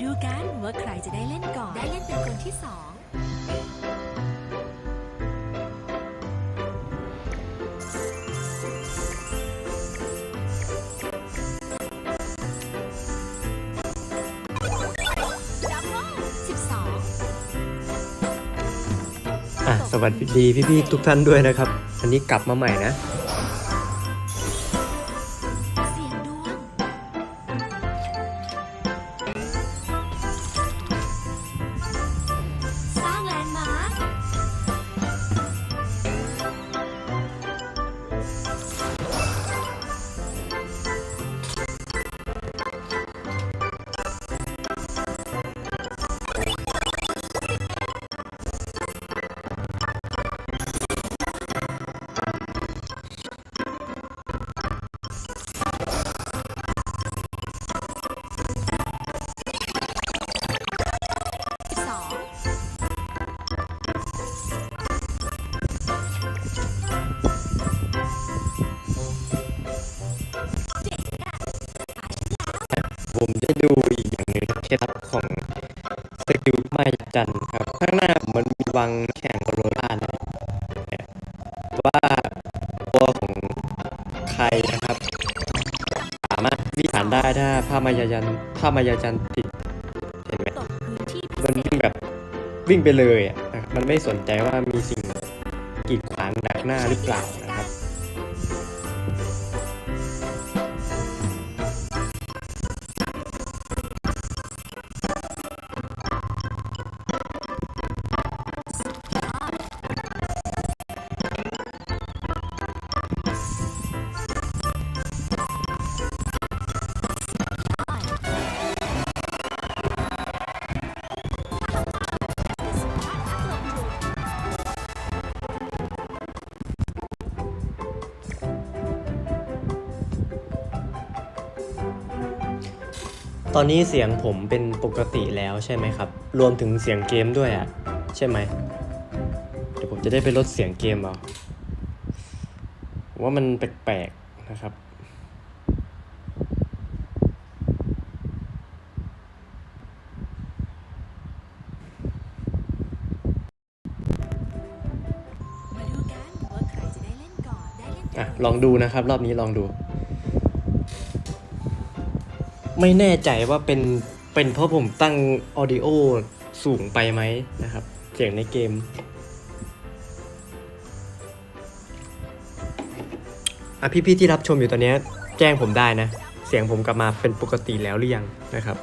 มาดูกันว่าใครจะได้เล่นก่อน ได้เล่นเป็นคนที่สองดับเบิ้ลสิบสองอะสวัสดีพี่ๆทุกท่านด้วยนะครับ อันนี้กลับมาใหม่นะ ผมได้ดูอีกอย่างหนึ่งเคล็ดลับของสกิลไม่จันครับ ข้างหน้ามันมีวังแข่งโคโรล่านะว่าตัวของใครนะครับ สามารถวิ่งผ่านได้ถ้าผ้ามายายันผ้ามายาจันติดเห็นไหมมันวิ่งแบบวิ่งไปเลยอะมันไม่สนใจว่า ตอนนี้เสียงผมเป็นปกติแล้วใช่ไหมครับ รวมถึงเสียงเกมด้วยอะ ใช่ไหม เดี๋ยวผมจะได้ไปลดเสียงเกมเอาผมว่ามันแปลกๆนะครับมาดูกันว่าใครจะได้เล่นก่อนได้เล่นเป็นอะคนลองดูนะครับ รอบนี้ลองดู ไม่แน่ใจว่าเป็นเป็นเพราะผมตั้งออดิโอสูงไปไหมนะครับ เสียงในเกม อะพี่ๆที่รับชมอยู่ตอนเนี้ยแจ้งผมได้นะ เสียงผมกลับมาเป็นปกติแล้วหรือยังนะครับ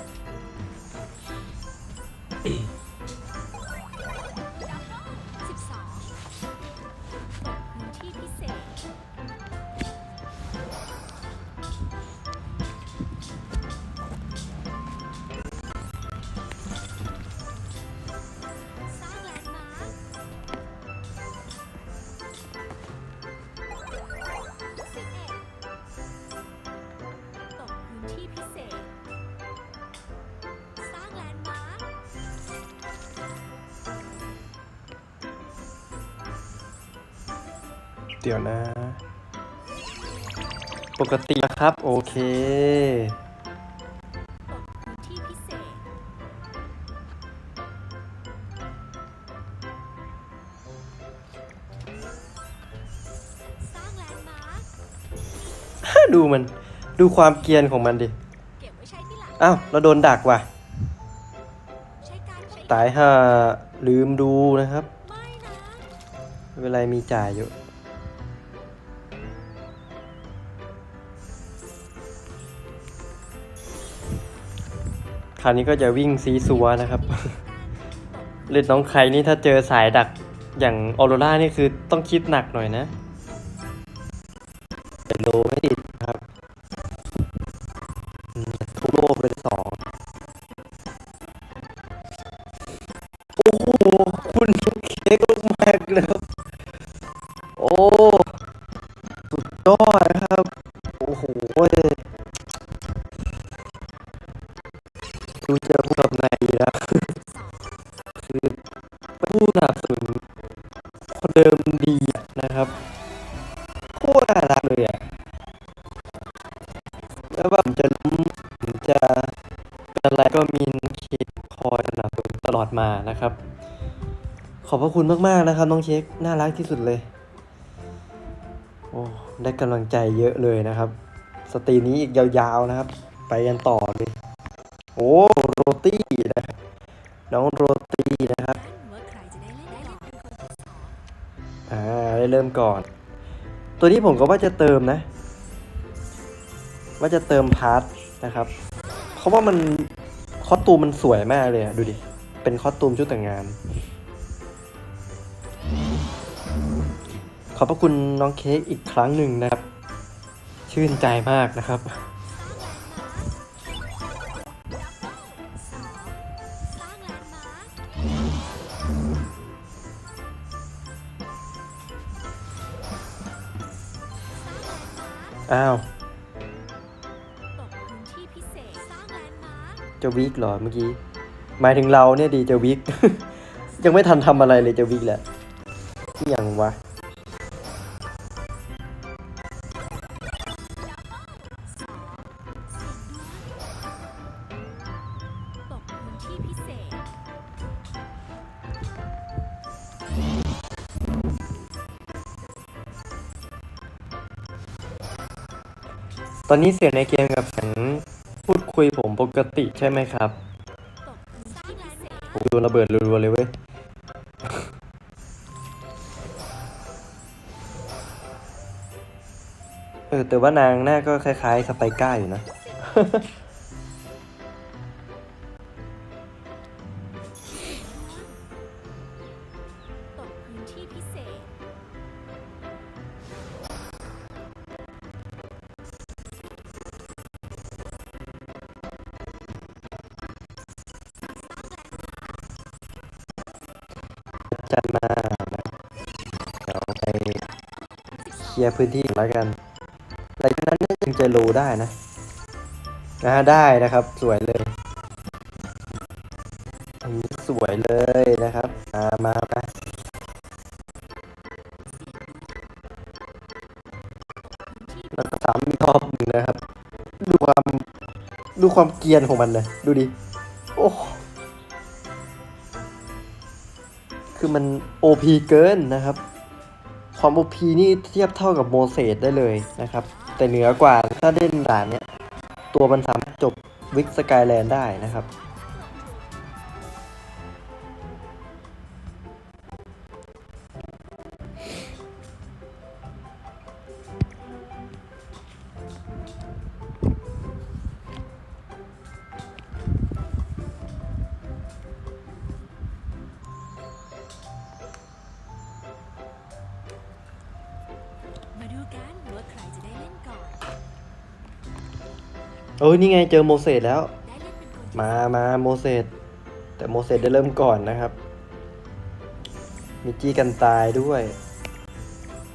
ดี๋ยวนะ ปกติครับ โอเคตกพื้นที่พิเศษสร้างแลนด์มาร์คดูมัน ดูความเกรียนของมันดิเก็บไว้ใช้ที่หลังอ้าว เราโดนดักว่ะใช้การใช้ตายห่าลืมดูนะครับไม่นะไม่เป็นไรมีจ่ายอยู่ คราวนี้ก็จะวิ่งซีซัวนะครับ เล่นน้องใครนี่ถ้าเจอสายดักอย่างออโรรานี่คือต้องคิดหนักหน่อยนะ คือผู้สนับสนุนคนเดิมดีนะครับโคตรน่ารักเลยอะแล้วแบบผมจะล้มผมจะเป็นอะไรก็มีเคมานะครับ ขอบพระคุณมากๆนะครับ น้องเช็คน่ารักที่สุดเลยโอ้ได้กำลังใจเยอะเลยนะครับ สตรีนี้อีกยาวๆนะครับ ไปกันต่อเลย โอ้ น้องโรตีนะครับองอ่าได้เริ่มก่อน ตัวนี้ผมก็ว่าจะเติมนะ ว่าจะเติมพาร์ทนะครับเพราะว่ามันคอสตูมมันสวยมากเลยอะดูดิ เป็นคอสตูมชุดแต่งงาน ขอบพระคุณน้องเค้กอีกครั้งหนึ่งนะครับ ชื่นใจมากนะครับ อ้าวตกพื้นที่พิเศษสร้างแลนด์มาร์คจะวิกเหรอเมื่อกี้ หมายถึงเราเนี่ยดีจะวิก ยังไม่ทันทำอะไรเลยจะวิกแหละอหย่างวะ ตอนนี้เสียงในเกมกับเสียงพูดคุยผมปกติใช่ไหมครับผมโดนระเบิดรัวๆเลยเว้ย เออ แต่ว่านางหน้าก็คล้ายๆ สไปก้าอยู่นะ ตกพื้นที่พิเศ ลียร์พื้นที่แล้วกันหลังจากนั้นน่าจะจะโลได้นะนะได้นะครับสวยเลยอันนี้สวยเลยนะครับมามามาแล้วก็สามอีกรอบหนึ่งนะครับ ดูความดูความเกียนของมันนะดูดิ โอ้คือมัน OP เกินนะครับ ความโอพีนี่เทียบเท่ากับโมเสสได้เลยนะครับ แต่เหนือกว่าถ้าเล่นด่านเนี้ยตัวมันสามารถจบวิกสกายแลนด์ได้นะครับ เอ้ยนี่ไงเจอโมเสสแล้ว มามาโมเสสแต่โมเสสได้เริ่มก่อนนะครับ มีจี้กันตายด้วย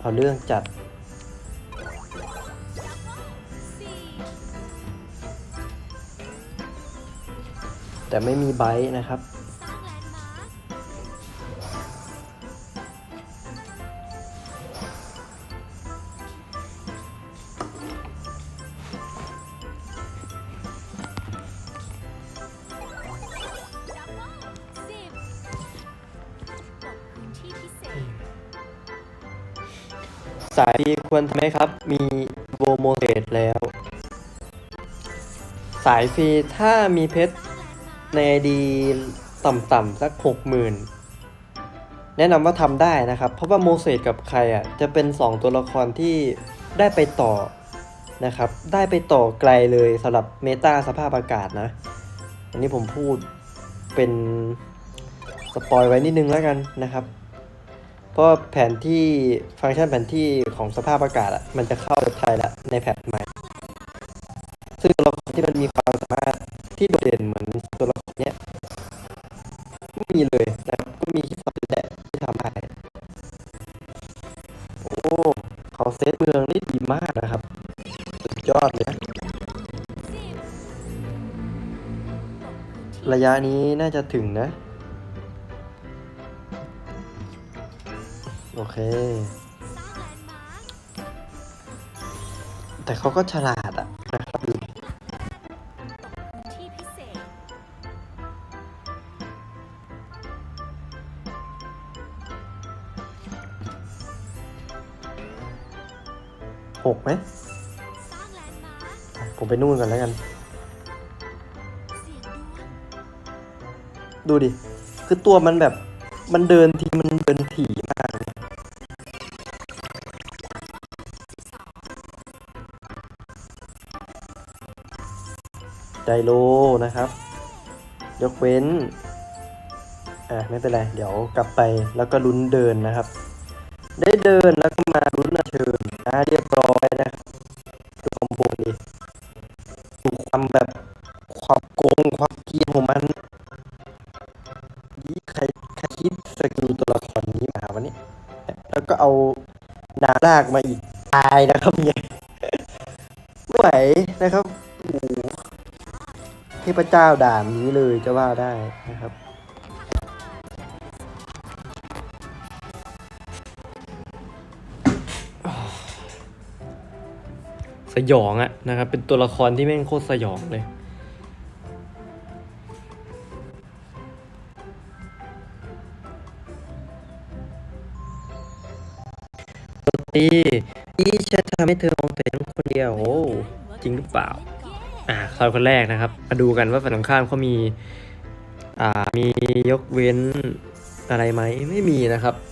เอาเรื่องจัด แต่ไม่มีไบต์นะครับายพีควรทำไหมครับ มีโวโมเสสแล้ว สายฟรีถ้ามีเพชรในดีต่ำๆสักหกหมื่นแนะนำว่าทำได้นะครับ เพราะว่าโมเสสกับใครอะจะเป็น 2 ตัวละครที่ได้ไปต่อนะครับ ได้ไปต่อไกลเลยสำหรับเมตาสภาพอากาศนะ อันนี้ผมพูดเป็น สปอยไว้นิดนึงแล้วกันนะครับ เพราะแผนที่ฟังก์ชันแผนที่ของสภาพอากาศอะมันจะเข้าไทยละในแพทใหม่ ซึ่งตัวละครที่มันมีความสามารถที่โดดเด่นเหมือนตัวละครเนี้ยไม่มีเลยนะครับก็มีแค่คนแหละที่ทำได้โอ้เขาเซตเมืองได้ดีมากนะครับ สุดยอดเลยนะระยะนี้น่าจะถึงนะ ค แต่เขาก็ฉลาดอะนะครับหกไหมผมไปนู่นก่อนแล้วกันดูดิ คือตัวมันแบบ มันเดิน ไดโลนะครับ ยกเว้น อะไม่เป็นไร เดี๋ยวกลับไปแล้วก็ลุ้นเดินนะครับ ได้เดินแล้วก็มาลุ้นเชิญอะเรียบร้อยนะครับดูคอมโบดีดูความแบบความโกงความเกียนของมันนี่ใครใครคิดสกิลตัวละครนี้มาวันนี้แล้วก็เอานาลากมาอีกตายนะครับเนี่ยไหวนะครับ พเจ้าด่านนี้เลยจะว่าได้นะครับสยองอะนะครับ เป็นตัวละครที่แม่งโคตรสยองเลย ตีนี่ฉันทำให้เธอมองแต่ฉันคนเดียว โอ้ จริงหรือเปล่า อ่าคราวคนแรกนะครับ มาดูกันว่าฝั่งตรงข้ามเขามี อ่า มียกเว้นอะไรไหม ไม่มีนะครับสิบ